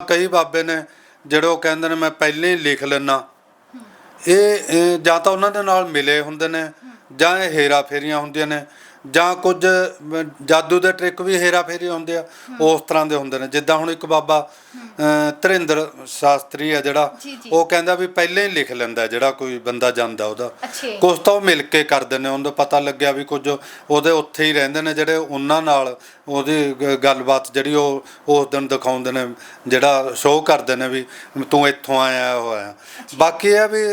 ਕਈ ਬਾਬੇ ਨੇ ਜਿਹੜੇ ਉਹ ਕਹਿੰਦੇ ਨੇ, ਮੈਂ ਪਹਿਲਾਂ ਹੀ ਲਿਖ ਲੈਣਾ ਇਹ ਇਹ ਜਾਂ ਤਾਂ ਉਹਨਾਂ ਦੇ ਨਾਲ ਮਿਲੇ ਹੁੰਦੇ ਨੇ ਜਾਂ ਇਹ ਹੇਰਾ ਫੇਰੀਆਂ ਹੁੰਦੀਆਂ ਨੇ ਜਾਂ ਕੁਝ ਜਾਦੂ ਦੇ ਟ੍ਰਿਕ ਵੀ ਹੇਰਾ ਫੇਰੀ ਹੁੰਦੇ ਆ ਉਸ ਤਰ੍ਹਾਂ ਦੇ ਹੁੰਦੇ ਨੇ। ਜਿੱਦਾਂ ਹੁਣ ਇੱਕ ਬਾਬਾ ਧਰਿੰਦਰ ਸ਼ਾਸਤਰੀ ਆ ਜਿਹੜਾ। ਉਹ ਕਹਿੰਦਾ ਵੀ ਪਹਿਲਾਂ ਹੀ ਲਿਖ ਲੈਂਦਾ ਜਿਹੜਾ ਕੋਈ ਬੰਦਾ ਜਾਂਦਾ ਉਹਦਾ। ਕੁਝ ਤਾਂ ਉਹ ਮਿਲ ਕੇ ਕਰਦੇ ਨੇ ਉਹਨੂੰ ਪਤਾ ਲੱਗਿਆ ਵੀ ਕੁਝ ਉਹਦੇ ਉੱਥੇ ਹੀ ਰਹਿੰਦੇ ਨੇ ਜਿਹੜੇ ਉਹਨਾਂ ਨਾਲ ਉਹਦੀ ਗੱਲਬਾਤ ਜਿਹੜੀ ਉਹ ਉਸ ਦਿਨ ਦਿਖਾਉਂਦੇ ਨੇ ਜਿਹੜਾ ਸ਼ੋਅ ਕਰਦੇ ਨੇ ਵੀ ਤੂੰ ਇੱਥੋਂ ਆਇਆ ਹੋਇਆ। ਬਾਕੀ ਇਹ ਆ ਵੀ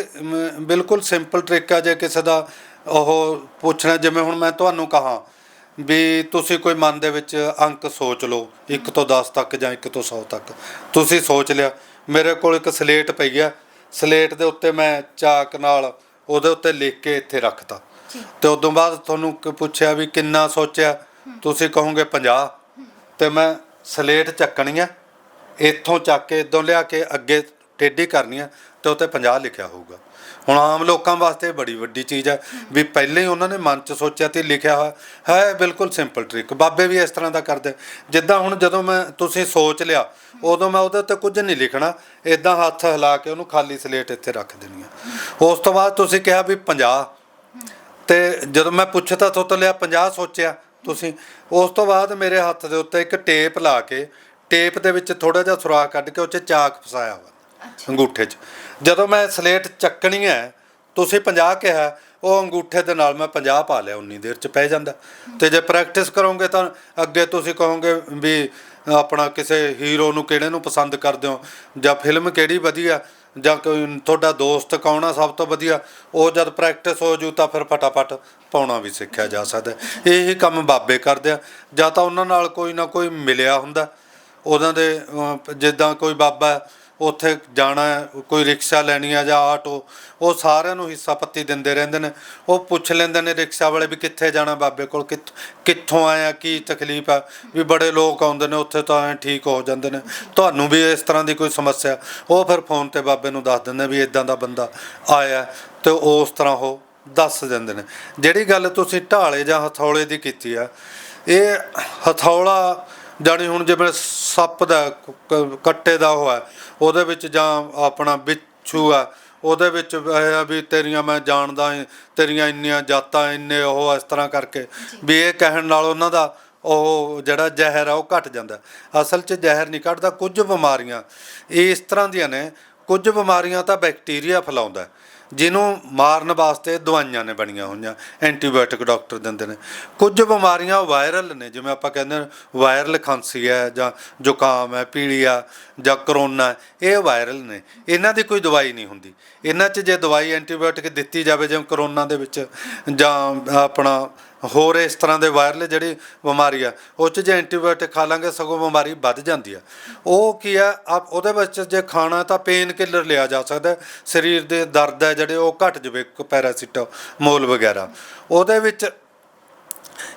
ਬਿਲਕੁਲ ਸਿੰਪਲ ਟ੍ਰਿਕ ਆ ਜੇ ਕਿਸੇ ਦਾ ਉਹ ਪੁੱਛਣਾ ਜਿਵੇਂ ਹੁਣ ਮੈਂ ਤੁਹਾਨੂੰ ਕਹਾ ਵੀ ਤੁਸੀਂ ਕੋਈ ਮਨ ਦੇ ਵਿੱਚ ਅੰਕ ਸੋਚ ਲਓ 1 ਤੋਂ 10 ਤੱਕ ਜਾਂ 1 ਤੋਂ 100 ਤੱਕ। ਤੁਸੀਂ ਸੋਚ ਲਿਆ ਮੇਰੇ ਕੋਲ ਇੱਕ ਸਲੇਟ ਪਈ ਆ ਸਲੇਟ ਦੇ ਉੱਤੇ ਮੈਂ ਚਾਕ ਨਾਲ ਉਹਦੇ ਉੱਤੇ ਲਿਖ ਕੇ ਇੱਥੇ ਰੱਖਤਾ। ਤੇ ਉਦੋਂ ਬਾਅਦ ਤੁਹਾਨੂੰ ਪੁੱਛਿਆ ਵੀ ਕਿੰਨਾ ਸੋਚਿਆ ਤੁਸੀਂ ਕਹੋਗੇ 50 ਤੇ ਮੈਂ ਸਲੇਟ ਚੱਕਣੀ ਆ ਇੱਥੋਂ ਚੱਕ ਕੇ ਇਦੋਂ ਲਿਆ ਕੇ ਅੱਗੇ ਟੇਢੀ ਕਰਨੀ ਆ ਤੇ ਉੱਤੇ 50 ਲਿਖਿਆ ਹੋਊਗਾ। ਹੁਣ ਆਮ ਲੋਕਾਂ ਵਾਸਤੇ ਬੜੀ ਵੱਡੀ ਚੀਜ਼ ਹੈ ਵੀ ਪਹਿਲਾਂ ਹੀ ਉਹਨਾਂ ਨੇ ਮਨ 'ਚ ਸੋਚਿਆ ਤੇ ਲਿਖਿਆ ਹੋਇਆ। ਹੈ ਬਿਲਕੁਲ ਸਿੰਪਲ ਟ੍ਰਿਕ ਬਾਬੇ ਵੀ ਇਸ ਤਰ੍ਹਾਂ ਦਾ ਕਰਦੇ। ਜਿੱਦਾਂ ਹੁਣ ਜਦੋਂ ਮੈਂ ਤੁਸੀਂ ਸੋਚ ਲਿਆ, ਉਦੋਂ ਮੈਂ ਉਹਦੇ ਉੱਤੇ ਕੁਝ ਨਹੀਂ ਲਿਖਣਾ। ਇਦਾਂ ਹੱਥ ਹਿਲਾ ਕੇ ਉਹਨੂੰ ਖਾਲੀ ਸਲੇਟ ਇੱਥੇ ਰੱਖ ਦੇਣੀ ਆ। ਉਸ ਤੋਂ ਬਾਅਦ ਤੁਸੀਂ ਕਿਹਾ ਵੀ 50 ਤੇ ਜਦੋਂ ਮੈਂ ਪੁੱਛਤਾ ਤੋਂ ਲਿਆ 50 ਸੋਚਿਆ ਤੁਸੀਂ। ਉਸ ਤੋਂ ਬਾਅਦ ਮੇਰੇ ਹੱਥ ਦੇ ਉੱਤੇ ਇੱਕ ਟੇਪ ਲਾ ਕੇ, ਟੇਪ ਦੇ ਵਿੱਚ ਥੋੜਾ ਜਿਹਾ ਸੁਰਾਖ ਕੱਢ ਕੇ ਉਹ 'ਚ ਚਾਕ ਫਸਾਇਆ ਹੋਇਆ। ਅੰਗੂਠੇ 'ਚ। ਜਦੋਂ ਮੈਂ ਸਲੇਟ ਚੱਕਣੀ ਹੈ, ਤੁਸੀਂ 50 ਕਿਹਾ, ਉਹ ਅੰਗੂਠੇ ਦੇ ਨਾਲ ਮੈਂ 50 ਪਾ ਲਿਆ, ਉਨੀ ਦੇਰ 'ਚ ਪੈ ਜਾਂਦਾ। ਤੇ ਜੇ ਪ੍ਰੈਕਟਿਸ ਕਰੋਗੇ ਤਾਂ ਅੱਗੇ ਤੁਸੀਂ ਕਹੋਗੇ ਵੀ ਆਪਣਾ ਕਿਸੇ ਹੀਰੋ ਨੂੰ ਕਿਹੜੇ ਨੂੰ ਪਸੰਦ ਕਰਦੇ ਹੋ? ਜਾਂ ਫਿਲਮ ਕਿਹੜੀ ਵਧੀਆ? ਜਾਂ ਕੋਈ ਤੁਹਾਡਾ ਦੋਸਤ ਕੌਣ ਆ ਸਭ ਤੋਂ ਵਧੀਆ? ਉਹ ਜਦ ਪ੍ਰੈਕਟਿਸ ਹੋ ਜੂ ਤਾਂ ਫਿਰ ਫਟਾਫਟ ਪਾਉਣਾ ਵੀ ਸਿੱਖਿਆ ਜਾ ਸਕਦਾ ਹੈ। ਇਹੀ ਕੰਮ ਬਾਬੇ ਕਰਦੇ ਆ। ਜਾਂ ਤਾਂ ਉਹਨਾਂ ਨਾਲ ਕੋਈ ਨਾ ਕੋਈ ਮਿਲਿਆ ਹੁੰਦਾ। ਉਹਨਾਂ ਦੇ ਜਿੱਦਾਂ ਕੋਈ ਬਾਬਾ ਉੱਥੇ ਜਾਣਾ ਕੋਈ ਰਿਕਸ਼ਾ ਲੈਣੀ ਆ ਜਾਂ ਆਟੋ, ਉਹ ਸਾਰਿਆਂ ਨੂੰ ਹਿੱਸਾ ਪੱਤੀ ਦਿੰਦੇ ਰਹਿੰਦੇ ਨੇ। ਉਹ ਪੁੱਛ ਲੈਂਦੇ ਨੇ ਰਿਕਸ਼ਾ ਵਾਲੇ ਵੀ ਕਿੱਥੇ ਜਾਣਾ ਬਾਬੇ ਕੋਲ, ਕਿੱਥ- ਕਿੱਥੋਂ ਆਇਆ ਕੀ ਤਕਲੀਫ ਆ? ਵੀ ਬੜੇ ਲੋਕ ਆਉਂਦੇ ਨੇ, ਉੱਥੇ ਤਾਂ ਠੀਕ ਹੋ ਜਾਂਦੇ ਨੇ। ਤੁਹਾਨੂੰ ਵੀ ਇਸ ਤਰ੍ਹਾਂ ਦੀ ਕੋਈ ਸਮੱਸਿਆ? ਉਹ ਫਿਰ ਫੋਨ ਤੇ ਬਾਬੇ ਨੂੰ ਦੱਸ ਦਿੰਦੇ ਵੀ ਇਦਾਂ ਦਾ ਬੰਦਾ ਆਇਆ ਤੇ ਉਸ ਤਰ੍ਹਾਂ ਉਹ ਦੱਸ ਦਿੰਦੇ ਨੇ। ਜਿਹੜੀ ਗੱਲ ਤੁਸੀਂ ਢਾਲੇ ਜਾਂ ਹਥੌਲੇ ਦੀ ਕੀਤੀ ਆ, ਇਹ ਹਥੌਲਾ ਜਾਣੀ ਹੁਣ ਜਿਵੇਂ ਸੱਪ ਦਾ ਕ- ਕ- ਕੱਟੇ ਦਾ ਉਹ ਹੈ ਉਹਦੇ ਵਿੱਚ ਜਾਂ ਆਪਣਾ ਬਿੱਛੂ ਆ ਉਹਦੇ ਵਿੱਚ ਇਹ ਆ ਵੀ ਤੇਰੀਆਂ ਮੈਂ ਜਾਣਦਾ ਏ, ਤੇਰੀਆਂ ਇੰਨੀਆਂ ਜਾਤਾਂ ਇੰਨੇ ਉਹ ਇਸ ਤਰ੍ਹਾਂ ਕਰਕੇ ਵੀ ਇਹ ਕਹਿਣ ਨਾਲ ਉਹਨਾਂ ਦਾ ਉਹ ਜਿਹੜਾ ਜ਼ਹਿਰ ਆ ਉਹ ਘਟ ਜਾਂਦਾ ਅਸਲ 'ਚ ਜ਼ਹਿਰ ਨਹੀਂ ਘਟਦਾ ਕੁਝ ਬਿਮਾਰੀਆਂ ਇਸ ਤਰ੍ਹਾਂ ਦੀਆਂ ਨੇ ਕੁਝ ਬਿਮਾਰੀਆਂ ਤਾਂ ਬੈਕਟੀਰੀਆ ਫੈਲਾਉਂਦਾ। ਜਿਹਨੂੰ ਮਾਰਨ ਵਾਸਤੇ ਦਵਾਈਆਂ ਨੇ ਬਣੀਆਂ ਹੋਈਆਂ, ਐਂਟੀਬਾਇਓਟਿਕ ਡਾਕਟਰ ਦਿੰਦੇ ਨੇ। ਕੁਝ ਬਿਮਾਰੀਆਂ ਵਾਇਰਲ ਨੇ, ਜਿਵੇਂ ਆਪਾਂ ਕਹਿੰਦੇ ਵਾਇਰਲ ਖਾਂਸੀ ਹੈ ਜਾਂ ਜ਼ੁਕਾਮ ਹੈ, ਪੀਲੀਆ ਜਾਂ ਕਰੋਨਾ, ਇਹ ਵਾਇਰਲ ਨੇ। ਇਹਨਾਂ ਦੀ ਕੋਈ ਦਵਾਈ ਨਹੀਂ ਹੁੰਦੀ। ਇਹਨਾਂ 'ਚ ਜੇ ਦਵਾਈ ਐਂਟੀਬਾਇਓਟਿਕ ਦਿੱਤੀ ਜਾਵੇ, ਜਿਵੇਂ ਕਰੋਨਾ ਦੇ ਵਿੱਚ ਜਾਂ ਆਪਣਾ ਹੋਰ ਇਸ ਤਰ੍ਹਾਂ ਦੇ ਵਾਇਰਲ ਜਿਹੜੀ ਬਿਮਾਰੀ ਆ, ਉਹ 'ਚ ਜੇ ਐਂਟੀਬਾਇਓਟਿਕ ਖਾ ਲਾਂਗੇ, ਸਗੋਂ ਬਿਮਾਰੀ ਵੱਧ ਜਾਂਦੀ ਆ। ਉਹ ਕੀ ਆ, ਆਪ ਉਹਦੇ ਵਿੱਚ ਜੇ ਖਾਣਾ ਤਾਂ ਪੇਨ ਕਿਲਰ ਲਿਆ ਜਾ ਸਕਦਾ ਸਰੀਰ ਦੇ ਦਰਦ ਹੈ ਜਿਹੜੇ, ਉਹ ਘਟ ਜਵੇ ਪੈਰਾਸੀਟਾਮੋਲ ਵਗੈਰਾ। ਉਹਦੇ ਵਿੱਚ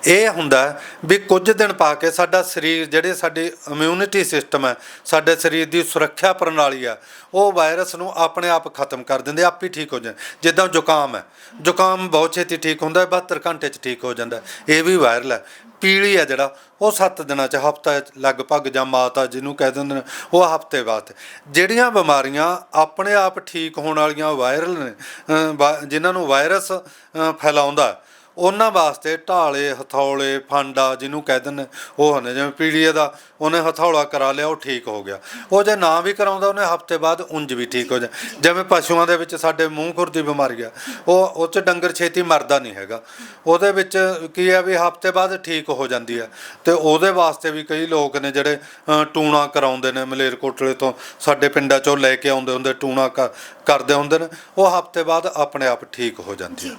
ਇਹ ਹੁੰਦਾ ਵੀ ਕੁਝ ਦਿਨ ਪਾ ਕੇ ਸਾਡਾ ਸਰੀਰ ਜਿਹੜੇ ਸਾਡੀ ਇਮਿਊਨਿਟੀ ਸਿਸਟਮ ਹੈ, ਸਾਡੇ ਸਰੀਰ ਦੀ ਸੁਰੱਖਿਆ ਪ੍ਰਣਾਲੀ ਆ, ਉਹ ਵਾਇਰਸ ਨੂੰ ਆਪਣੇ ਆਪ ਖਤਮ ਕਰ ਦਿੰਦੇ, ਆਪ ਹੀ ਠੀਕ ਹੋ ਜਾਂਦੇ। ਜਿੱਦਾਂ ਜ਼ੁਕਾਮ ਹੈ, ਜ਼ੁਕਾਮ ਬਹੁਤ ਛੇਤੀ ਠੀਕ ਹੁੰਦਾ ਹੈ 72 ਘੰਟੇ 'ਚ ਠੀਕ ਹੋ ਜਾਂਦਾ ਇਹ ਵੀ ਵਾਇਰਲ ਹੈ। ਪੀਲੀ ਹੈ ਜਿਹੜਾ, ਉਹ 7 ਦਿਨਾਂ 'ਚ, ਹਫਤਾ ਲਗਭਗ ਜਾਂ ਮਾਤਾ ਜਿਹਨੂੰ ਕਹਿ ਦਿੰਦੇ ਨੇ, ਉਹ ਹਫ਼ਤੇ ਬਾਅਦ ਜਿਹੜੀਆਂ ਬਿਮਾਰੀਆਂ ਆਪਣੇ ਆਪ ਠੀਕ ਹੋਣ ਵਾਲੀਆਂ ਵਾਇਰਲ ਨੇ ਵਾ- ਜਿਨ੍ਹਾਂ ਨੂੰ ਵਾਇਰਸ ਫੈਲਾਉਂਦਾ ਉਹਨਾਂ ਵਾਸਤੇ ਢਾਲੇ, ਹਥੌਲੇ, ਫਾਂਡਾ ਜਿਹਨੂੰ ਕਹਿ ਦਿੰਦੇ ਉਹ ਹਨ ਜਿਵੇਂ ਪੀੜੀਏ ਦਾ ਉਹਨੇ ਹਥੌਲਾ ਕਰਾ ਲਿਆ, ਉਹ ਠੀਕ ਹੋ ਗਿਆ। ਉਹ ਜੇ ਨਾ ਵੀ ਕਰਾਉਂਦਾ, ਉਹਨੇ ਹਫ਼ਤੇ ਬਾਅਦ ਉਂਝ ਵੀ ਠੀਕ ਹੋ ਜਾ। ਜਿਵੇਂ ਪਸ਼ੂਆਂ ਦੇ ਵਿੱਚ ਸਾਡੇ ਮੂੰਹ ਖੁਰ ਦੀ ਬਿਮਾਰੀ ਆ, ਉਹ ਉਹ ਚ ਡੰਗਰ ਛੇਤੀ ਮਰਦਾ ਨਹੀਂ ਹੈਗਾ। ਉਹਦੇ ਵਿੱਚ ਕੀ ਆ ਵੀ ਹਫ਼ਤੇ ਬਾਅਦ ਠੀਕ ਹੋ ਜਾਂਦੀ ਆ। ਤੇ ਉਹਦੇ ਵਾਸਤੇ ਵੀ ਕਈ ਲੋਕ ਨੇ ਜਿਹੜੇ ਟੂਣਾ ਕਰਾਉਂਦੇ ਨੇ ਮਲੇਰਕੋਟਲੇ ਤੋਂ ਸਾਡੇ ਪਿੰਡਾਂ ਚੋਂ ਲੈ ਕੇ ਆਉਂਦੇ ਹੁੰਦੇ, ਟੂਣਾ ਕ- ਕਰਦੇ ਹੁੰਦੇ ਨੇ, ਉਹ ਹਫ਼ਤੇ ਬਾਅਦ ਆਪਣੇ ਆਪ ਠੀਕ ਹੋ ਜਾਂਦੀ ਹੈ